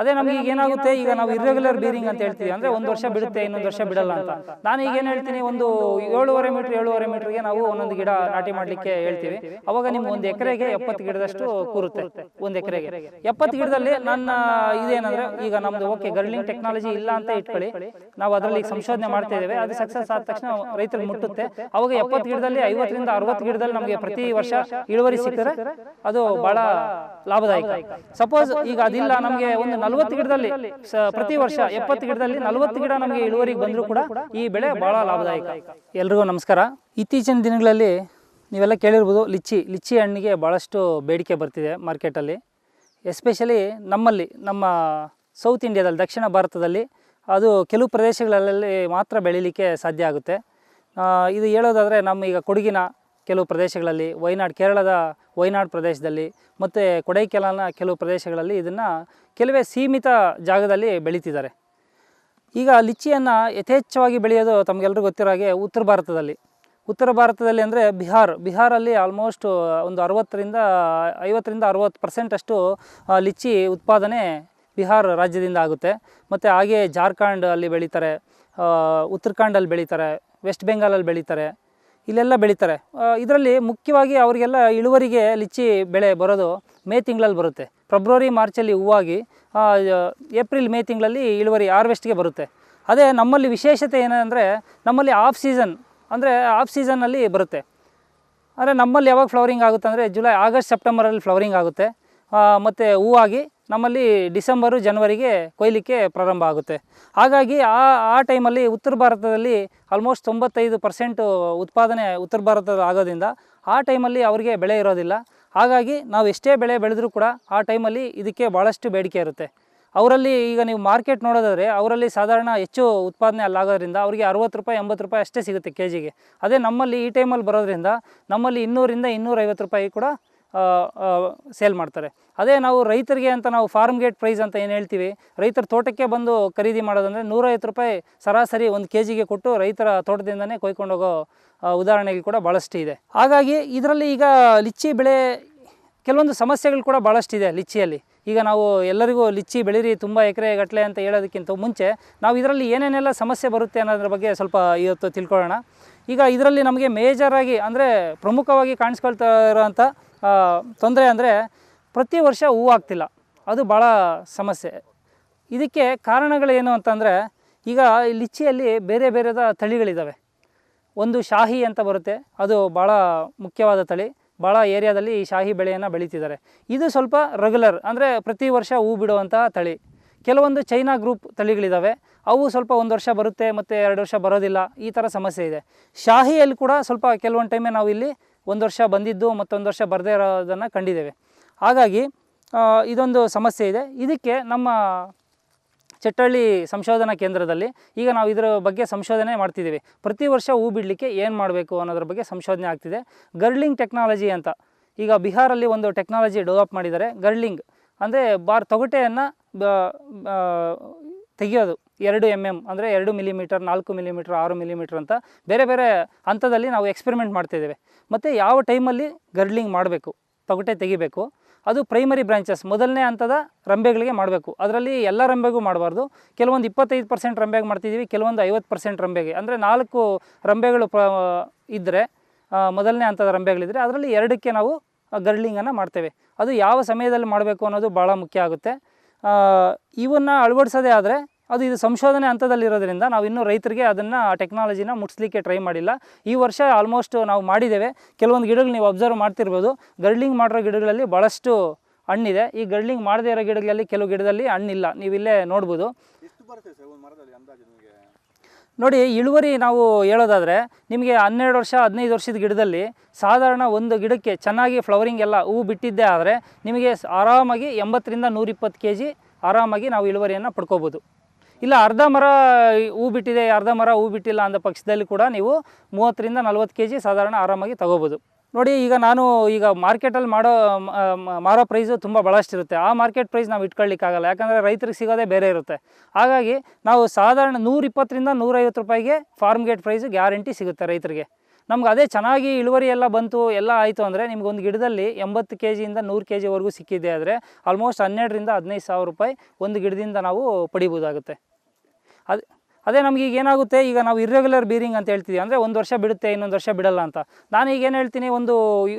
ಅದೇ ನಮ್ಗೆ ಈಗ ಏನಾಗುತ್ತೆ ಈಗ ನಾವು ಇರ್ರೆಗ್ಯುಲರ್ ಬೀರಿಂಗ್ ಅಂತ ಹೇಳ್ತೀವಿ. ಅಂದ್ರೆ ಒಂದು ವರ್ಷ ಬಿಡುತ್ತೆ ಇನ್ನೊಂದು ವರ್ಷ ಬಿಡಲ್ಲ ಅಂತ. ನಾನು ಈಗ ಏನು ಹೇಳ್ತೀನಿ ಒಂದು ಏಳುವರೆ ಮೀಟರ್ ಏಳುವರೆ ಮೀಟರ್ಗೆ ನಾವು ಒಂದೊಂದು ಗಿಡ ನಾಟಿ ಮಾಡ್ಲಿಕ್ಕೆ ಹೇಳ್ತೀವಿ. ಅವಾಗ ನಿಮ್ಗೆ ಒಂದು ಎಕರೆಗೆ ಎಪ್ಪತ್ತು ಗಿಡದಷ್ಟು ಕೂರುತ್ತೆ ಒಂದು ಎಕರೆಗೆ. ಎಪ್ಪತ್ತು ಗಿಡದಲ್ಲಿ ನನ್ನ ಇದೇನಂದ್ರೆ ಈಗ ನಮ್ದು ಓಕೆ ಗರ್ಲಿಂಗ್ ಟೆಕ್ನಾಲಜಿ ಇಲ್ಲ ಅಂತ ಇಟ್ಕೊಳ್ಳಿ. ನಾವು ಅದರಲ್ಲಿ ಸಂಶೋಧನೆ ಮಾಡ್ತಾ ಇದ್ದೇವೆ. ಅದು ಸಕ್ಸಸ್ ಆದ ತಕ್ಷಣ ರೈತರಿಗೆ ಮುಟ್ಟುತ್ತೆ. ಅವಾಗ ಎಪ್ಪತ್ತು ಗಿಡದಲ್ಲಿ ಐವತ್ತರಿಂದ ಅರವತ್ತು ಗಿಡದಲ್ಲಿ ನಮಗೆ ಪ್ರತಿ ವರ್ಷ ಇಳುವರಿ ಸಿಕ್ಕರೆ ಅದು ಬಹಳ ಲಾಭದಾಯಕ. ಸಪೋಸ್ ಈಗ ಅದಿಲ್ಲ ನಮಗೆ ಒಂದು ನಲವತ್ತು ಗಿಡದಲ್ಲಿ ಪ್ರತಿ ವರ್ಷ ಎಪ್ಪತ್ತು ಗಿಡದಲ್ಲಿ ನಲವತ್ತು ಗಿಡ ನಮಗೆ ಇಳುವರಿಗೆ ಬಂದರೂ ಕೂಡ ಈ ಬೆಳೆ ಬಹಳ ಲಾಭದಾಯಕ. ಎಲ್ರಿಗೂ ನಮಸ್ಕಾರ. ಇತ್ತೀಚಿನ ದಿನಗಳಲ್ಲಿ ನೀವೆಲ್ಲ ಕೇಳಿರ್ಬೋದು ಲಿಚ್ಚಿ ಲಿಚ್ಚಿ ಹಣ್ಣಿಗೆ ಭಾಳಷ್ಟು ಬೇಡಿಕೆ ಬರ್ತಿದೆ ಮಾರ್ಕೆಟಲ್ಲಿ. ಎಸ್ಪೆಷಲಿ ನಮ್ಮಲ್ಲಿ ನಮ್ಮ ಸೌತ್ ಇಂಡಿಯಾದಲ್ಲಿ ದಕ್ಷಿಣ ಭಾರತದಲ್ಲಿ ಅದು ಕೆಲವು ಪ್ರದೇಶಗಳಲ್ಲಿ ಮಾತ್ರ ಬೆಳೀಲಿಕ್ಕೆ ಸಾಧ್ಯ ಆಗುತ್ತೆ. ಇದು ಹೇಳೋದಾದರೆ ನಮ್ಮ ಈಗ ಕೊಡಗಿನ ಕೆಲವು ಪ್ರದೇಶಗಳಲ್ಲಿ, ವೈನಾಡ್, ಕೇರಳದ ವೈನಾಡ್ ಪ್ರದೇಶದಲ್ಲಿ ಮತ್ತು ಕೊಡೈಕೆನಾಲ್ನ ಕೆಲವು ಪ್ರದೇಶಗಳಲ್ಲಿ ಇದನ್ನು ಕೆಲವೇ ಸೀಮಿತ ಜಾಗದಲ್ಲಿ ಬೆಳೀತಿದ್ದಾರೆ. ಈಗ ಲಿಚ್ಚಿಯನ್ನು ಯಥೇಚ್ಛವಾಗಿ ಬೆಳೆಯೋದು ತಮಗೆಲ್ಲರಿಗೂ ಗೊತ್ತಿರೋ ಹಾಗೆ ಉತ್ತರ ಭಾರತದಲ್ಲಿ. ಉತ್ತರ ಭಾರತದಲ್ಲಿ ಅಂದರೆ ಬಿಹಾರ್. ಬಿಹಾರಲ್ಲಿ ಆಲ್ಮೋಸ್ಟ್ ಒಂದು ಅರವತ್ತರಿಂದ, ಐವತ್ತರಿಂದ ಅರುವತ್ತು ಪರ್ಸೆಂಟಷ್ಟು ಲಿಚ್ಚಿ ಉತ್ಪಾದನೆ ಬಿಹಾರ್ ರಾಜ್ಯದಿಂದ ಆಗುತ್ತೆ. ಮತ್ತು ಹಾಗೆ ಜಾರ್ಖಂಡ್ ಅಲ್ಲಿ ಬೆಳೀತಾರೆ ಉತ್ತರಾಖಂಡಲ್ಲಿ ಬೆಳೀತಾರೆ, ವೆಸ್ಟ್ ಬೆಂಗಾಲಲ್ಲಿ ಬೆಳೀತಾರೆ. ಇಲ್ಲೆಲ್ಲ ಬೆಳೀತಾರೆ. ಇದರಲ್ಲಿ ಮುಖ್ಯವಾಗಿ ಅವರಿಗೆಲ್ಲ ಇಳುವರಿಗೆ ಲಿಚ್ಚಿ ಬೆಳೆ ಬರೋದು ಮೇ ತಿಂಗಳಲ್ಲಿ ಬರುತ್ತೆ. ಫೆಬ್ರವರಿ, ಮಾರ್ಚಲ್ಲಿ ಹೂವಾಗಿ ಏಪ್ರಿಲ್, ಮೇ ತಿಂಗಳಲ್ಲಿ ಇಳುವರಿ, ಹಾರ್ವೆಸ್ಟ್ಗೆ ಬರುತ್ತೆ. ಅದೇ ನಮ್ಮಲ್ಲಿ ವಿಶೇಷತೆ ಏನಂದರೆ ನಮ್ಮಲ್ಲಿ ಆಫ್ ಸೀಸನ್, ಅಂದರೆ ಆಫ್ ಸೀಸನ್ನಲ್ಲಿ ಬರುತ್ತೆ. ಅಂದರೆ ನಮ್ಮಲ್ಲಿ ಯಾವಾಗ ಫ್ಲವರಿಂಗ್ ಆಗುತ್ತೆ ಅಂದರೆ ಜುಲೈ, ಆಗಸ್ಟ್, ಸೆಪ್ಟೆಂಬರಲ್ಲಿ ಫ್ಲವರಿಂಗ್ ಆಗುತ್ತೆ. ಮತ್ತು ಹೂವಾಗಿ ನಮ್ಮಲ್ಲಿ ಡಿಸೆಂಬರು, ಜನವರಿಗೆ ಕೊಯ್ಲಿಕ್ಕೆ ಪ್ರಾರಂಭ ಆಗುತ್ತೆ. ಹಾಗಾಗಿ ಆ ಆ ಟೈಮಲ್ಲಿ ಉತ್ತರ ಭಾರತದಲ್ಲಿ ಆಲ್ಮೋಸ್ಟ್ ತೊಂಬತ್ತೈದು ಪರ್ಸೆಂಟು ಉತ್ಪಾದನೆ ಉತ್ತರ ಭಾರತದ ಆಗೋದ್ರಿಂದ ಆ ಟೈಮಲ್ಲಿ ಅವರಿಗೆ ಬೆಳೆ ಇರೋದಿಲ್ಲ. ಹಾಗಾಗಿ ನಾವು ಎಷ್ಟೇ ಬೆಳೆ ಬೆಳೆದರೂ ಕೂಡ ಆ ಟೈಮಲ್ಲಿ ಇದಕ್ಕೆ ಭಾಳಷ್ಟು ಬೇಡಿಕೆ ಇರುತ್ತೆ. ಅವರಲ್ಲಿ ಈಗ ನೀವು ಮಾರ್ಕೆಟ್ ನೋಡೋದಾದರೆ ಅವರಲ್ಲಿ ಸಾಧಾರಣ ಹೆಚ್ಚು ಉತ್ಪಾದನೆ ಅಲ್ಲಾಗೋದ್ರಿಂದ ಅವರಿಗೆ ಅರವತ್ತು ರೂಪಾಯಿ, ಎಂಬತ್ತು ರೂಪಾಯಿ ಅಷ್ಟೇ ಸಿಗುತ್ತೆ ಕೆ ಜಿಗೆ ಅದೇ ನಮ್ಮಲ್ಲಿ ಈ ಟೈಮಲ್ಲಿ ಬರೋದ್ರಿಂದ ನಮ್ಮಲ್ಲಿ ಇನ್ನೂರಿಂದ ಇನ್ನೂರೈವತ್ತು ರೂಪಾಯಿ ಕೂಡ ಸೇಲ್ ಮಾಡ್ತಾರೆ. ಅದೇ ನಾವು ರೈತರಿಗೆ ಅಂತ ನಾವು ಫಾರ್ಮ್ ಗೇಟ್ ಪ್ರೈಸ್ ಅಂತ ಏನು ಹೇಳ್ತೀವಿ ರೈತರ ತೋಟಕ್ಕೆ ಬಂದು ಖರೀದಿ ಮಾಡೋದಂದರೆ ನೂರೈವತ್ತು ರೂಪಾಯಿ ಸರಾಸರಿ ಒಂದು ಕೆ ಜಿಗೆ ಕೊಟ್ಟು ರೈತರ ತೋಟದಿಂದನೇ ಕೊಯ್ಕೊಂಡೋಗೋ ಆ, ಉದಾಹರಣೆಗಳು ಕೂಡ ಭಾಳಷ್ಟು ಇದೆ. ಹಾಗಾಗಿ ಇದರಲ್ಲಿ ಈಗ ಲಿಚ್ಚಿ ಬೆಳೆ ಕೆಲವೊಂದು ಸಮಸ್ಯೆಗಳು ಕೂಡ ಭಾಳಷ್ಟಿದೆ ಲಿಚ್ಚಿಯಲ್ಲಿ. ಈಗ ನಾವು ಎಲ್ಲರಿಗೂ ಲಿಚ್ಚಿ ಬೆಳೀರಿ ತುಂಬ ಎಕರೆ ಗಟ್ಟಲೆ ಅಂತ ಹೇಳೋದಕ್ಕಿಂತ ಮುಂಚೆ ನಾವು ಇದರಲ್ಲಿ ಏನೇನೆಲ್ಲ ಸಮಸ್ಯೆ ಬರುತ್ತೆ ಅನ್ನೋದ್ರ ಬಗ್ಗೆ ಸ್ವಲ್ಪ ಇವತ್ತು ತಿಳ್ಕೊಳ್ಳೋಣ. ಈಗ ಇದರಲ್ಲಿ ನಮಗೆ ಮೇಜರಾಗಿ ಅಂದರೆ ಪ್ರಮುಖವಾಗಿ ಕಾಣಿಸ್ಕೊಳ್ತಾ ಇರೋವಂಥ ತೊಂದರೆ ಅಂದರೆ ಪ್ರತಿ ವರ್ಷ ಹೂವು ಆಗ್ತಿಲ್ಲ ಅದು ಭಾಳ ಸಮಸ್ಯೆ. ಇದಕ್ಕೆ ಕಾರಣಗಳೇನು ಅಂತಂದರೆ, ಈಗ ಲಿಚ್ಚಿಯಲ್ಲಿ ಬೇರೆ ಬೇರೆದ ತಳಿಗಳಿದ್ದಾವೆ ಒಂದು ಶಾಹಿ ಅಂತ ಬರುತ್ತೆ. ಅದು ಭಾಳ ಮುಖ್ಯವಾದ ತಳಿ. ಭಾಳ ಏರಿಯಾದಲ್ಲಿ ಈ ಶಾಹಿ ಬೆಳೆಯನ್ನು ಬೆಳೀತಿದ್ದಾರೆ. ಇದು ಸ್ವಲ್ಪ ರೆಗ್ಯುಲರ್ ಅಂದರೆ ಪ್ರತಿ ವರ್ಷ ಹೂ ಬಿಡುವಂತಹ ತಳಿ. ಕೆಲವೊಂದು ಚೈನಾ ಗ್ರೂಪ್ ತಳಿಗಳಿದ್ದಾವೆ ಅವು ಸ್ವಲ್ಪ ಒಂದು ವರ್ಷ ಬರುತ್ತೆ ಮತ್ತು ಎರಡು ವರ್ಷ ಬರೋದಿಲ್ಲ. ಈ ಥರ ಸಮಸ್ಯೆ ಇದೆ. ಶಾಹಿಯಲ್ಲಿ ಕೂಡ ಸ್ವಲ್ಪ ಕೆಲವೊಂದು ಟೈಮೇ ನಾವು ಇಲ್ಲಿ ಒಂದು ವರ್ಷ ಬಂದಿದ್ದು ಮತ್ತೊಂದು ವರ್ಷ ಬರದೇ ಇರೋದನ್ನು ಕಂಡಿದ್ದೇವೆ. ಹಾಗಾಗಿ ಇದೊಂದು ಸಮಸ್ಯೆ ಇದೆ. ಇದಕ್ಕೆ ನಮ್ಮ ಚಟ್ಟಳ್ಳಿ ಸಂಶೋಧನಾ ಕೇಂದ್ರದಲ್ಲಿ ಈಗ ನಾವು ಇದರ ಬಗ್ಗೆ ಸಂಶೋಧನೆ ಮಾಡ್ತಿದ್ದೀವಿ. ಪ್ರತಿ ವರ್ಷ ಹೂ ಬಿಡಲಿಕ್ಕೆ ಏನು ಮಾಡಬೇಕು ಅನ್ನೋದ್ರ ಬಗ್ಗೆ ಸಂಶೋಧನೆ ಆಗ್ತಿದೆ. ಗರ್ಲಿಂಗ್ ಟೆಕ್ನಾಲಜಿ ಅಂತ. ಈಗ ಬಿಹಾರಲ್ಲಿ ಒಂದು ಟೆಕ್ನಾಲಜಿ ಡೆವಲಪ್ ಮಾಡಿದ್ದಾರೆ. ಗರ್ಲಿಂಗ್ ಅಂದರೆ ಬಾರ್ ತೊಗಟೆಯನ್ನು ತೆಗೆಯೋದು. ಎರಡು ಎಂ ಎಂ ಅಂದರೆ ಎರಡು ಮಿಲಿಮೀಟರ್ ನಾಲ್ಕು ಮಿಲಿಮೀಟರ್ ಆರು ಮಿಲಿಮೀಟರ್ ಅಂತ ಬೇರೆ ಬೇರೆ ಹಂತದಲ್ಲಿ ನಾವು ಎಕ್ಸ್ಪೆರಿಮೆಂಟ್ ಮಾಡ್ತಿದ್ದೇವೆ. ಮತ್ತು ಯಾವ ಟೈಮಲ್ಲಿ ಗರ್ಲಿಂಗ್ ಮಾಡಬೇಕು, ತೊಗಟೆ ತೆಗಿಬೇಕು, ಅದು ಪ್ರೈಮರಿ ಬ್ರಾಂಚಸ್ ಮೊದಲನೇ ಹಂತದ ರಂಬೆಗಳಿಗೆ ಮಾಡಬೇಕು. ಅದರಲ್ಲಿ ಎಲ್ಲ ರಂಬೆಗೂ ಮಾಡಬಾರ್ದು. ಕೆಲವೊಂದು ಇಪ್ಪತ್ತೈದು ಪರ್ಸೆಂಟ್ ರಂಬೆಗೆ ಮಾಡ್ತಿದ್ದೀವಿ, ಕೆಲವೊಂದು ಐವತ್ತು ಪರ್ಸೆಂಟ್ ರಂಬೆಗೆ. ಅಂದರೆ ನಾಲ್ಕು ರಂಬೆಗಳು ಪ್ರ ಇದ್ದರೆ ಮೊದಲನೇ ಹಂತದ ರಂಬೆಗಳಿದ್ದರೆ ಅದರಲ್ಲಿ ಎರಡಕ್ಕೆ ನಾವು ಗರ್ಡ್ಲಿಂಗನ್ನು ಮಾಡ್ತೇವೆ. ಅದು ಯಾವ ಸಮಯದಲ್ಲಿ ಮಾಡಬೇಕು ಅನ್ನೋದು ಭಾಳ ಮುಖ್ಯ ಆಗುತ್ತೆ. ಇವನ್ನು ಅಳವಡಿಸೋದೇ ಆದರೆ ಅದು ಇದು ಸಂಶೋಧನೆ ಹಂತದಲ್ಲಿರೋದ್ರಿಂದ ನಾವು ಇನ್ನೂ ರೈತರಿಗೆ ಅದನ್ನು ಟೆಕ್ನಾಲಜಿನ ಮುಟ್ಸ್ಲಿಕ್ಕೆ ಟ್ರೈ ಮಾಡಿಲ್ಲ. ಈ ವರ್ಷ ಆಲ್ಮೋಸ್ಟ್ ನಾವು ಮಾಡಿದ್ದೇವೆ. ಕೆಲವೊಂದು ಗಿಡಗಳು ನೀವು ಅಬ್ಸರ್ವ್ ಮಾಡ್ತಿರ್ಬೋದು. ಗರ್ಲಿಂಗ್ ಮಾಡಿರೋ ಗಿಡಗಳಲ್ಲಿ ಭಾಳಷ್ಟು ಹಣ್ಣಿದೆ. ಈ ಗರ್ಡ್ಲಿಂಗ್ ಮಾಡದೇ ಇರೋ ಗಿಡಗಳಲ್ಲಿ ಕೆಲವು ಗಿಡದಲ್ಲಿ ಹಣ್ಣಿಲ್ಲ. ನೀವು ಇಲ್ಲೇ ನೋಡ್ಬೋದು ನೋಡಿ, ಇಳುವರಿ ನಾವು ಹೇಳೋದಾದರೆ, ನಿಮಗೆ ಹನ್ನೆರಡು ವರ್ಷ, ಹದಿನೈದು ವರ್ಷದ ಗಿಡದಲ್ಲಿ ಸಾಧಾರಣ ಒಂದು ಗಿಡಕ್ಕೆ ಚೆನ್ನಾಗಿ ಫ್ಲವರಿಂಗ್ ಎಲ್ಲ ಹೂವು ಬಿಟ್ಟಿದ್ದೇ ಆದರೆ, ನಿಮಗೆ ಆರಾಮಾಗಿ ಎಂಬತ್ತರಿಂದ ನೂರಿಪ್ಪತ್ತು ಕೆ ಜಿ ಆರಾಮಾಗಿ ನಾವು ಇಳುವರಿಯನ್ನು ಪಡ್ಕೋಬೋದು. ಇಲ್ಲ, ಅರ್ಧ ಮರ ಹೂ ಬಿಟ್ಟಿದೆ, ಅರ್ಧ ಮರ ಹೂ ಬಿಟ್ಟಿಲ್ಲ ಅಂದ ಪಕ್ಷದಲ್ಲಿ ಕೂಡ ನೀವು ಮೂವತ್ತರಿಂದ ನಲ್ವತ್ತು ಕೆ ಜಿ ಸಾಧಾರಣ ಆರಾಮಾಗಿ ತಗೋಬೋದು. ನೋಡಿ, ಈಗ ನಾನು ಈಗ ಮಾರ್ಕೆಟಲ್ಲಿ ಮಾಡೋ ಮಾರೋ ಪ್ರೈಸು ತುಂಬ ಭಾಳಷ್ಟಿರುತ್ತೆ ಆ ಮಾರ್ಕೆಟ್ ಪ್ರೈಸ್ ನಾವು ಇಟ್ಕೊಳ್ಳಿಕ್ಕಾಗಲ್ಲ. ಯಾಕಂದರೆ ರೈತರಿಗೆ ಸಿಗೋದೇ ಬೇರೆ ಇರುತ್ತೆ. ಹಾಗಾಗಿ ನಾವು ಸಾಧಾರಣ ನೂರಿಪ್ಪತ್ತರಿಂದ ನೂರೈವತ್ತು ರೂಪಾಯಿಗೆ ಫಾರ್ಮ್ ಗೇಟ್ ಪ್ರೈಸ್ ಗ್ಯಾರಂಟಿ ಸಿಗುತ್ತೆ ರೈತರಿಗೆ. ನಮ್ಗೆ ಅದೇ ಚೆನ್ನಾಗಿ ಇಳುವರಿ ಎಲ್ಲ ಬಂತು, ಎಲ್ಲ ಆಯಿತು ಅಂದರೆ ನಿಮ್ಗೆ ಒಂದು ಗಿಡದಲ್ಲಿ ಎಂಬತ್ತು ಕೆ ಜಿಯಿಂದ ನೂರು ಕೆ ಜಿವರೆಗೂ ಸಿಕ್ಕಿದೆ ಆದರೆ ಆಲ್ಮೋಸ್ಟ್ ಹನ್ನೆರಡರಿಂದ ಹದಿನೈದು ಸಾವಿರ ರೂಪಾಯಿ ಒಂದು ಗಿಡದಿಂದ ನಾವು ಪಡಿಬೋದಾಗುತ್ತೆ. ಅದು ಅದೇ ನಮ್ಗೆ ಈಗ ಏನಾಗುತ್ತೆ, ಈಗ ನಾವು ಇರ್ರೆಗ್ಯುಲರ್ ಬೀರಿಂಗ್ ಅಂತ ಹೇಳ್ತೀವಿ, ಅಂದರೆ ಒಂದು ವರ್ಷ ಬಿಡುತ್ತೆ, ಇನ್ನೊಂದು ವರ್ಷ ಬಿಡಲ್ಲ ಅಂತ. ನಾನು ಈಗ ಏನು ಹೇಳ್ತೀನಿ, ಒಂದು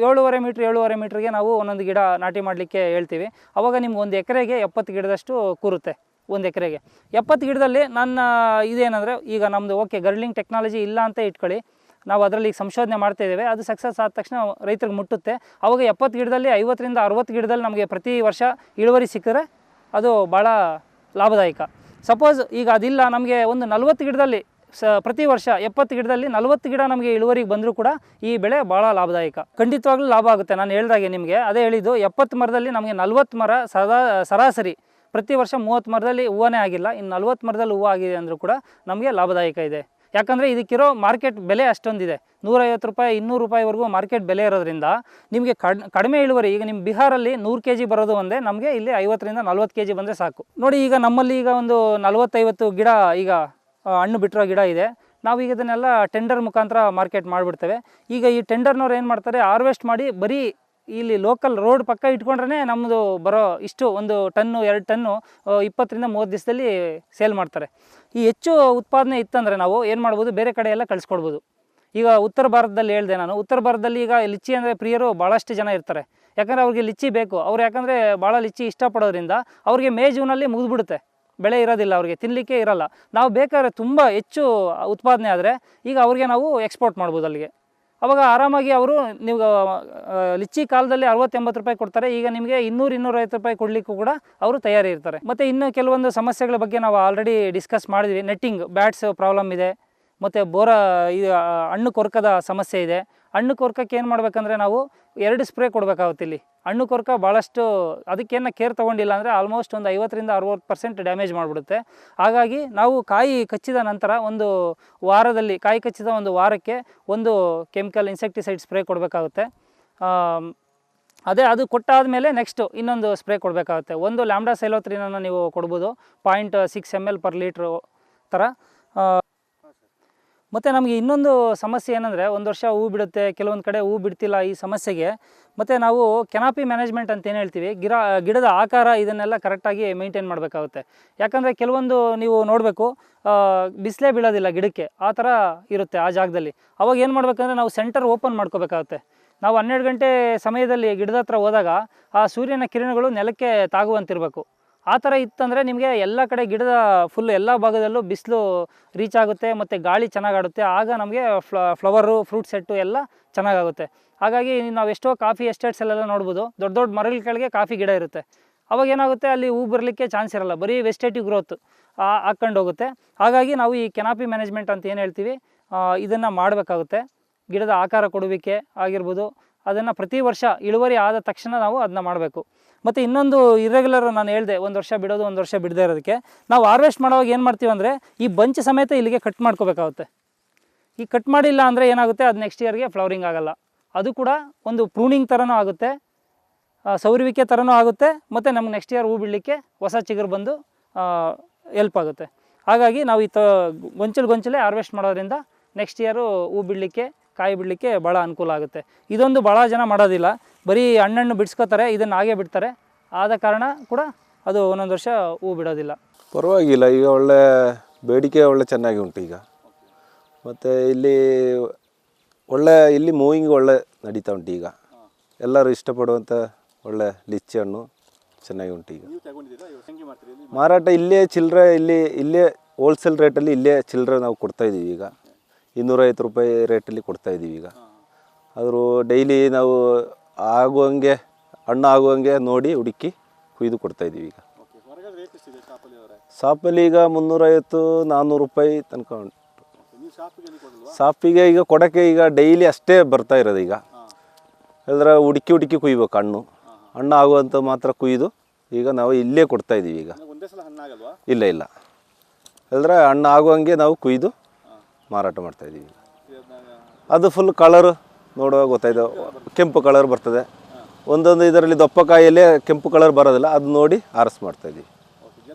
ಏಳುವರೆ ಮೀಟ್ರ್ ಏಳುವರೆ ಮೀಟ್ರಿಗೆ ನಾವು ಒಂದೊಂದು ಗಿಡ ನಾಟಿ ಮಾಡಲಿಕ್ಕೆ ಹೇಳ್ತೀವಿ. ಅವಾಗ ನಿಮ್ಗೆ ಒಂದು ಎಕರೆಗೆ ಎಪ್ಪತ್ತು ಗಿಡದಷ್ಟು ಕೂರುತ್ತೆ, ಒಂದು ಎಕರೆಗೆ. ಎಪ್ಪತ್ತು ಗಿಡದಲ್ಲಿ ನನ್ನ ಇದೇನಂದರೆ, ಈಗ ನಮ್ಮದು ಓಕೆ ಗರ್ಲಿಂಗ್ ಟೆಕ್ನಾಲಜಿ ಇಲ್ಲ ಅಂತ ಇಟ್ಕೊಳ್ಳಿ. ನಾವು ಅದರಲ್ಲಿ ಈಗ ಸಂಶೋಧನೆ ಮಾಡ್ತಾ ಇದ್ದೇವೆ, ಅದು ಸಕ್ಸಸ್ ಆದ ತಕ್ಷಣ ರೈತರಿಗೆ ಮುಟ್ಟುತ್ತೆ. ಅವಾಗ ಎಪ್ಪತ್ತು ಗಿಡದಲ್ಲಿ ಐವತ್ತರಿಂದ ಅರವತ್ತು ಗಿಡದಲ್ಲಿ ನಮಗೆ ಪ್ರತಿ ವರ್ಷ ಇಳುವರಿ ಸಿಕ್ಕಿದ್ರೆ ಅದು ಭಾಳ ಲಾಭದಾಯಕ. ಸಪೋಸ್ ಈಗ ಅದಿಲ್ಲ, ನಮಗೆ ಒಂದು ನಲವತ್ತು ಗಿಡದಲ್ಲಿ ಸ, ಪ್ರತಿ ವರ್ಷ ಎಪ್ಪತ್ತು ಗಿಡದಲ್ಲಿ ನಲವತ್ತು ಗಿಡ ನಮಗೆ ಇಳುವರಿಗೆ ಬಂದರೂ ಕೂಡ ಈ ಬೆಳೆ ಭಾಳ ಲಾಭದಾಯಕ. ಖಂಡಿತವಾಗ್ಲೂ ಲಾಭ ಆಗುತ್ತೆ. ನಾನು ಹೇಳಿದಾಗೆ ನಿಮಗೆ ಅದೇ ಹೇಳಿದ್ದು, ಎಪ್ಪತ್ತು ಮರದಲ್ಲಿ ನಮಗೆ ನಲವತ್ತು ಮರ ಸದಾ, ಸರಾಸರಿ ಪ್ರತಿ ವರ್ಷ ಮೂವತ್ತು ಮರದಲ್ಲಿ ಹೂವನೇ ಆಗಿಲ್ಲ. ಇನ್ನು ನಲವತ್ತು ಮರದಲ್ಲಿ ಹೂವು ಆಗಿದೆ ಅಂದರೂ ಕೂಡ ನಮಗೆ ಲಾಭದಾಯಕ ಇದೆ. ಯಾಕಂದರೆ ಇದಕ್ಕಿರೋ ಮಾರ್ಕೆಟ್ ಬೆಲೆ ಅಷ್ಟೊಂದಿದೆ. ನೂರೈವತ್ತು ರೂಪಾಯಿ, ಇನ್ನೂರು ರೂಪಾಯಿವರೆಗೂ ಮಾರ್ಕೆಟ್ ಬೆಲೆ ಇರೋದ್ರಿಂದ ನಿಮಗೆ ಕಡ್, ಕಡಿಮೆ ಇಳುವರಿ, ಈಗ ನಿಮ್ಮ ಬಿಹಾರಲ್ಲಿ ನೂರು ಕೆ ಜಿ ಬರೋದು ಒಂದೇ, ನಮಗೆ ಇಲ್ಲಿ ಐವತ್ತರಿಂದ ನಲ್ವತ್ತು ಕೆ ಜಿ ಬಂದರೆ ಸಾಕು. ನೋಡಿ, ಈಗ ನಮ್ಮಲ್ಲಿ ಈಗ ಒಂದು ನಲ್ವತ್ತೈವತ್ತು ಗಿಡ, ಈಗ ಹಣ್ಣು ಬಿಟ್ಟಿರೋ ಗಿಡ ಇದೆ. ನಾವು ಈಗ ಇದನ್ನೆಲ್ಲ ಟೆಂಡರ್ ಮುಖಾಂತರ ಮಾರ್ಕೆಟ್ ಮಾಡಿಬಿಡ್ತೇವೆ. ಈಗ ಈ ಟೆಂಡರ್ನವ್ರು ಏನು ಮಾಡ್ತಾರೆ, ಹಾರ್ವೆಸ್ಟ್ ಮಾಡಿ ಬರೀ ಇಲ್ಲಿ ಲೋಕಲ್ ರೋಡ್ ಪಕ್ಕ ಇಟ್ಕೊಂಡ್ರೆ ನಮ್ಮದು ಬರೋ ಇಷ್ಟು ಒಂದು ಟನ್ನು, ಎರಡು ಟನ್ನು ಇಪ್ಪತ್ತರಿಂದ ಮೂವತ್ತು ದಿವಸದಲ್ಲಿ ಸೇಲ್ ಮಾಡ್ತಾರೆ. ಈ ಹೆಚ್ಚು ಉತ್ಪಾದನೆ ಇತ್ತಂದರೆ ನಾವು ಏನು ಮಾಡ್ಬೋದು? ಬೇರೆ ಕಡೆ ಎಲ್ಲ ಕಳಿಸ್ಕೊಡ್ಬೋದು. ಈಗ ಉತ್ತರ ಭಾರತದಲ್ಲಿ ಹೇಳಿದೆ ನಾನು. ಉತ್ತರ ಭಾರತದಲ್ಲಿ ಈಗ ಲಿಚ್ಚಿ ಅಂದರೆ ಪ್ರಿಯರು ಭಾಳಷ್ಟು ಜನ ಇರ್ತಾರೆ. ಯಾಕಂದರೆ ಅವ್ರಿಗೆ ಲಿಚ್ಚಿ ಬೇಕು. ಅವ್ರು ಯಾಕಂದರೆ ಭಾಳ ಲಿಚ್ಚಿ ಇಷ್ಟಪಡೋದ್ರಿಂದ ಅವ್ರಿಗೆ ಮೇ ಜೂನಲ್ಲಿ ಮುಗಿದ್ಬಿಡುತ್ತೆ. ಬೆಳೆ ಇರೋದಿಲ್ಲ ಅವ್ರಿಗೆ ತಿನ್ನಲಿಕ್ಕೆ ಇರಲ್ಲ. ನಾವು ಬೇಕಾದ್ರೆ ತುಂಬ ಹೆಚ್ಚು ಉತ್ಪಾದನೆ ಆದರೆ ಈಗ ಅವ್ರಿಗೆ ನಾವು ಎಕ್ಸ್ಪೋರ್ಟ್ ಮಾಡ್ಬೋದು ಅಲ್ಲಿಗೆ. ಅವಾಗ ಆರಾಮಾಗಿ ಅವರು ನೀವು ಲಿಚ್ಚಿ ಕಾಲದಲ್ಲಿ ಅರವತ್ತೆಂಬತ್ತು ರೂಪಾಯಿ ಕೊಡ್ತಾರೆ. ಈಗ ನಿಮಗೆ ಇನ್ನೂರು ಇನ್ನೂರೈವತ್ತು ರೂಪಾಯಿ ಕೊಡಲಿಕ್ಕೂ ಕೂಡ ಅವರು ತಯಾರಿ ಇರ್ತಾರೆ. ಮತ್ತು ಇನ್ನು ಕೆಲವೊಂದು ಸಮಸ್ಯೆಗಳ ಬಗ್ಗೆ ನಾವು ಆಲ್ರೆಡಿ ಡಿಸ್ಕಸ್ ಮಾಡಿದ್ವಿ. ನೆಟ್ಟಿಂಗ್ ಬ್ಯಾಟ್ಸ್ ಪ್ರಾಬ್ಲಮ್ ಇದೆ. ಮತ್ತು ಬೋರ, ಇದು ಹಣ್ಣು ಕೊರಕದ ಸಮಸ್ಯೆ ಇದೆ. ಹಣ್ಣು ಕೊರ್ಕಕ್ಕೆ ಏನು ಮಾಡಬೇಕಂದ್ರೆ ನಾವು ಎರಡು ಸ್ಪ್ರೇ ಕೊಡಬೇಕಾಗುತ್ತೆ ಇಲ್ಲಿ. ಹಣ್ಣು ಕೊರ್ಕ ಭಾಳಷ್ಟು ಅದಕ್ಕೇನು ಕೇರ್ ತೊಗೊಂಡಿಲ್ಲ ಅಂದರೆ ಆಲ್ಮೋಸ್ಟ್ ಒಂದು ಐವತ್ತರಿಂದ ಅರುವತ್ತು ಪರ್ಸೆಂಟ್ ಡ್ಯಾಮೇಜ್ ಮಾಡಿಬಿಡುತ್ತೆ. ಹಾಗಾಗಿ ನಾವು ಕಾಯಿ ಕಚ್ಚಿದ ನಂತರ ಒಂದು ವಾರದಲ್ಲಿ, ಕಾಯಿ ಕಚ್ಚಿದ ಒಂದು ವಾರಕ್ಕೆ ಒಂದು ಕೆಮಿಕಲ್ ಇನ್ಸೆಕ್ಟಿಸೈಡ್ ಸ್ಪ್ರೇ ಕೊಡಬೇಕಾಗುತ್ತೆ. ಅದೇ ಅದು ಕೊಟ್ಟಾದ ಮೇಲೆ ನೆಕ್ಸ್ಟು ಇನ್ನೊಂದು ಸ್ಪ್ರೇ ಕೊಡಬೇಕಾಗುತ್ತೆ. ಒಂದು ಲ್ಯಾಂಬ್ಡಾ ಸೈಲೋತ್ರಿನ ನೀವು ಕೊಡ್ಬೋದು point six M L per litre ಥರ. ಮತ್ತು ನಮಗೆ ಇನ್ನೊಂದು ಸಮಸ್ಯೆ ಏನಂದರೆ, ಒಂದು ವರ್ಷ ಹೂ ಬಿಡುತ್ತೆ, ಕೆಲವೊಂದು ಕಡೆ ಹೂ ಬಿಡ್ತಿಲ್ಲ ಈ ಸಮಸ್ಯೆಗೆ. ಮತ್ತು ನಾವು ಕೆನಾಪಿ ಮ್ಯಾನೇಜ್ಮೆಂಟ್ ಅಂತ ಏನು ಹೇಳ್ತೀವಿ ಗಿರ ಗಿಡದ ಆಕಾರ ಇದನ್ನೆಲ್ಲ ಕರೆಕ್ಟಾಗಿ ಮೇಂಟೈನ್ ಮಾಡಬೇಕಾಗುತ್ತೆ. ಯಾಕಂದರೆ ಕೆಲವೊಂದು ನೀವು ನೋಡಬೇಕು ಬಿಸಿಲೇ ಬೀಳೋದಿಲ್ಲ ಗಿಡಕ್ಕೆ, ಆ ಥರ ಇರುತ್ತೆ ಆ ಜಾಗದಲ್ಲಿ. ಅವಾಗ ಏನು ಮಾಡಬೇಕಂದ್ರೆ ನಾವು ಸೆಂಟರ್ ಓಪನ್ ಮಾಡ್ಕೋಬೇಕಾಗುತ್ತೆ. ನಾವು ಹನ್ನೆರಡು ಗಂಟೆ ಸಮಯದಲ್ಲಿ ಗಿಡದ ಹತ್ರ ಹೋದಾಗ, ಆ ಸೂರ್ಯನ ಕಿರಣಗಳು ನೆಲಕ್ಕೆ ತಾಗುವಂತಿರಬೇಕು. ಆ ಥರ ಇತ್ತಂದರೆ ನಿಮಗೆ ಎಲ್ಲ ಕಡೆ ಗಿಡದ ಫುಲ್ ಎಲ್ಲ ಭಾಗದಲ್ಲೂ ಬಿಸಿಲು ರೀಚ್ ಆಗುತ್ತೆ ಮತ್ತು ಗಾಳಿ ಚೆನ್ನಾಗಾಡುತ್ತೆ. ಆಗ ನಮಗೆ ಫ್ಲ ಫ್ಲವರು ಫ್ರೂಟ್ ಸೆಟ್ಟು ಎಲ್ಲ ಚೆನ್ನಾಗಾಗುತ್ತೆ. ಹಾಗಾಗಿ ನಾವು ಎಷ್ಟೋ ಕಾಫಿ ಎಸ್ಟೇಟ್ಸಲ್ಲೆಲ್ಲ ನೋಡ್ಬೋದು, ದೊಡ್ಡ ದೊಡ್ಡ ಮರಗಳ ಕೆಳಗೆ ಕಾಫಿ ಗಿಡ ಇರುತ್ತೆ. ಅವಾಗ ಏನಾಗುತ್ತೆ, ಅಲ್ಲಿ ಹೂ ಬರಲಿಕ್ಕೆ ಚಾನ್ಸ್ ಇರಲ್ಲ, ಬರೀ ವೆಸ್ಟೇಟಿವ್ ಗ್ರೋತ್ ಹಾಕ್ಕೊಂಡು ಹೋಗುತ್ತೆ. ಹಾಗಾಗಿ ನಾವು ಈ ಕೆನಾಪಿ ಮ್ಯಾನೇಜ್ಮೆಂಟ್ ಅಂತ ಏನು ಹೇಳ್ತೀವಿ ಇದನ್ನು ಮಾಡಬೇಕಾಗುತ್ತೆ. ಗಿಡದ ಆಕಾರ ಕೊಡುವಿಕೆ ಆಗಿರ್ಬೋದು, ಅದನ್ನು ಪ್ರತಿ ವರ್ಷ ಇಳುವರಿ ಆದ ತಕ್ಷಣ ನಾವು ಅದನ್ನ ಮಾಡಬೇಕು. ಮತ್ತು ಇನ್ನೊಂದು ಇರೆಗ್ಯುಲರ್ ನಾನು ಹೇಳಿದೆ, ಒಂದು ವರ್ಷ ಬಿಡೋದು, ಒಂದು ವರ್ಷ ಬಿಡದೇ ಇರೋದಕ್ಕೆ. ನಾವು ಹಾರ್ವೆಸ್ಟ್ ಮಾಡೋವಾಗ ಏನು ಮಾಡ್ತೀವಿ ಅಂದರೆ, ಈ ಬಂಚ್ ಸಮೇತ ಇಲ್ಲಿಗೆ ಕಟ್ ಮಾಡ್ಕೋಬೇಕಾಗುತ್ತೆ. ಈ ಕಟ್ ಮಾಡಿಲ್ಲ ಅಂದರೆ ಏನಾಗುತ್ತೆ? ಅದು ನೆಕ್ಸ್ಟ್ ಇಯರ್ಗೆ ಫ್ಲವರಿಂಗ್ ಆಗೋಲ್ಲ. ಅದು ಕೂಡ ಒಂದು ಪ್ರೂನಿಂಗ್ ಥರನೂ ಆಗುತ್ತೆ ಸೌರುವಿಕೆ ಥರನೂ ಆಗುತ್ತೆ, ಮತ್ತು ನಮ್ಗೆ ನೆಕ್ಸ್ಟ್ ಇಯರ್ ಹೂ ಬಿಡಲಿಕ್ಕೆ ಹೊಸ ಚಿಗುರು ಬಂದು ಎಲ್ಪ್ ಆಗುತ್ತೆ. ಹಾಗಾಗಿ ನಾವು ಈ ತ, ಗೊಂಚಲು ಗೊಂಚಲೇ ಹಾರ್ವೆಸ್ಟ್ ಮಾಡೋದ್ರಿಂದ ನೆಕ್ಸ್ಟ್ ಇಯರು ಹೂ ಬಿಡಲಿಕ್ಕೆ, ಕಾಯಿ ಬಿಡಲಿಕ್ಕೆ ಭಾಳ ಅನುಕೂಲ ಆಗುತ್ತೆ. ಇದೊಂದು ಭಾಳ ಜನ ಮಾಡೋದಿಲ್ಲ. ಬರೀ ಹಣ್ಣನ್ನು ಬಿಡಿಸ್ಕೋತಾರೆ, ಇದನ್ನು ಹಾಗೆ ಬಿಡ್ತಾರೆ. ಆದ ಕಾರಣ ಕೂಡ ಅದು ಒಂದೊಂದು ವರ್ಷ ಹೂ ಬಿಡೋದಿಲ್ಲ. ಪರವಾಗಿಲ್ಲ, ಈಗ ಒಳ್ಳೆ ಬೇಡಿಕೆ ಒಳ್ಳೆ ಚೆನ್ನಾಗಿ ಉಂಟು ಈಗ. ಮತ್ತು ಇಲ್ಲಿ ಒಳ್ಳೆ, ಇಲ್ಲಿ ಮೂವಿಂಗ್ ಒಳ್ಳೆ ನಡೀತಾ ಉಂಟು ಈಗ. ಎಲ್ಲರೂ ಇಷ್ಟಪಡುವಂಥ ಒಳ್ಳೆ ಲಿಚ್ಚಿ ಹಣ್ಣು ಚೆನ್ನಾಗಿ ಉಂಟು ಈಗ. ಮಾರಾಟ ಇಲ್ಲೇ ಚಿಲ್ಲರೆ ಇಲ್ಲಿ, ಇಲ್ಲೇ ಹೋಲ್ಸೇಲ್ ರೇಟಲ್ಲಿ ಇಲ್ಲೇ ಚಿಲ್ಲರೆ ನಾವು ಕೊಡ್ತಾಯಿದ್ದೀವಿ ಈಗ. ಇನ್ನೂರೈವತ್ತು ರೂಪಾಯಿ ರೇಟಲ್ಲಿ ಕೊಡ್ತಾಯಿದ್ದೀವಿ ಈಗ. ಆದರೂ ಡೈಲಿ ನಾವು ಆಗುವಂಗೆ ಹಣ್ಣು ಆಗುವಂಗೆ ನೋಡಿ ಹುಡುಕಿ ಕುಯ್ದು ಕೊಡ್ತಾ ಇದ್ದೀವಿ ಈಗ. ಸಾಪಲ್ಲಿ ಈಗ ಮುನ್ನೂರೈವತ್ತು ನಾನ್ನೂರು ರೂಪಾಯಿ ತನಕ ಉಂಟು. ಸಾಪಿಗೆ ಈಗ ಕೊಡೋಕ್ಕೆ ಈಗ ಡೈಲಿ ಅಷ್ಟೇ ಬರ್ತಾ ಇರೋದು ಈಗ. ಅದರ ಹುಡುಕಿ ಹುಡುಕಿ ಕುಯ್ಬೇಕು ಹಣ್ಣು. ಹಣ್ಣು ಆಗುವಂಥ ಮಾತ್ರ ಕುಯ್ದು ಈಗ ನಾವು ಇಲ್ಲೇ ಕೊಡ್ತಾ ಇದ್ದೀವಿ ಈಗ. ಇಲ್ಲ ಇಲ್ಲ. ಹೇಳಿದ್ರೆ ಹಣ್ಣು ಆಗುವಂಗೆ ನಾವು ಕುಯ್ದು ಮಾರಾಟ ಮಾಡ್ತಾ ಇದ್ದೀವಿ ಅದು ಫುಲ್ ಕಲರ್ ನೋಡುವಾಗ ಗೊತ್ತಾಯ್ತು. ಕೆಂಪು ಕಲರ್ ಬರ್ತದೆ. ಒಂದೊಂದು ಇದರಲ್ಲಿ ದಪ್ಪಕಾಯಿಯಲ್ಲೇ ಕೆಂಪು ಕಲರ್ ಬರೋದಿಲ್ಲ. ಅದು ನೋಡಿ ಆರಿಸ್ ಮಾಡ್ತಾ ಇದ್ದೀವಿ.